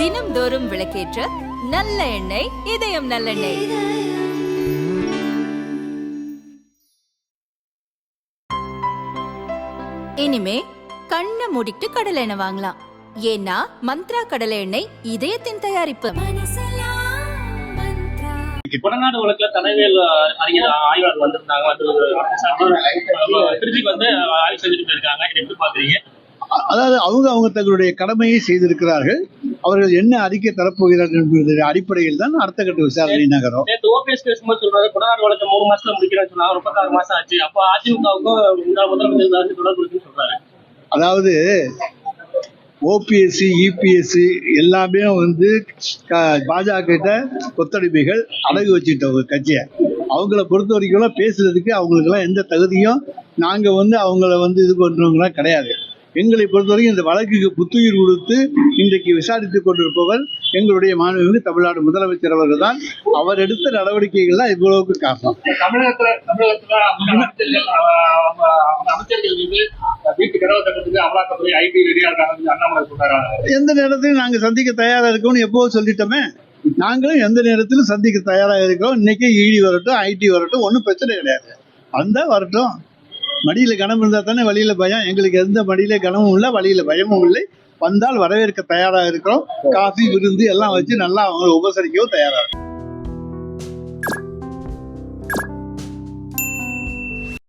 தினம்தோறும் விளக்கேற்ற நல்ல எண்ணெய் இதயம் நல்லெண்ணெய். இனிமே கண்ணை மூடிட்டு கடலை எண்ணெய் வாங்கலாம். ஏன்னா மந்த்ரா கடலை எண்ணெய் இதயத்தின் தயாரிப்பு. புறநாடு வழக்குல தலைமையில் அறிஞர் ஆய்வாளர் வந்திருந்தாங்க. வந்து திருச்சிக்கு வந்து ஆய்வு செஞ்சுட்டு போயிருக்காங்க. எப்படி பாக்குறீங்க அதாவது அவங்க அவங்க தங்களுடைய கடமையை செய்திருக்கிறார்கள். அவர்கள் என்ன அறிக்கை தரப்போகிறார்கள் என்பதன் அடிப்படையில் தான் அடுத்த கட்ட விசாரணை நகரும். நேற்று ஓபிஎஸ் பேசும்போது சொல்றாரு கொடநாடு வழக்கு மூணு மாசத்துல முடிக்கிறேன்னு மாசம் ஆச்சு. அப்ப அதிமுகவுக்கும் முதலமைச்சர் தொடர்பு சொல்றாரு. அதாவது ஓபிஎஸ்சி இபிஎஸ்சி எல்லாமே வந்து பாஜக கிட்ட கொத்தடிமைகள் அடகு ஒரு கட்சியை. அவங்கள பொறுத்த வரைக்கும் பேசுறதுக்கு அவங்களுக்கெல்லாம் எந்த தகுதியும் நாங்கள் வந்து அவங்கள வந்து இது பண்ணுறவங்களாம் கிடையாது. எங்களை பொறுத்தவரைக்கும் இந்த வழக்குக்கு புத்துயிர் கொடுத்து இன்றைக்கு விசாரித்துக் கொண்டிருப்பவர் எங்களுடைய மாணவர்கள் தமிழ்நாடு முதலமைச்சர் அவர்கள் தான் அவர் எடுத்த நடவடிக்கைகள் தான் இவ்வளவுக்கு காரணம். எந்த நேரத்திலும் நாங்கள் சந்திக்க தயாராக இருக்கோம்னு எப்போது சொல்லிட்டோமே. நாங்களும் எந்த நேரத்திலும் சந்திக்க தயாராக இருக்கிறோம். இன்னைக்கு இடி வரட்டும் ஐடி வரட்டும் ஒன்றும் பிரச்சனை கிடையாது. வந்தால் வரட்டும். மடியில் கனம் இருந்தால் தானே வழியில் பயம்? எங்களுக்கு எந்த மடியில கனமும் இல்லை வழியில் பயமும் இல்லை. வந்தால் வரவேற்க தயாராக இருக்கிறோம். காஃபி விருந்து எல்லாம் வச்சு நல்லா அவங்களை உபசரிக்கவும் தயாராக இருக்கும்.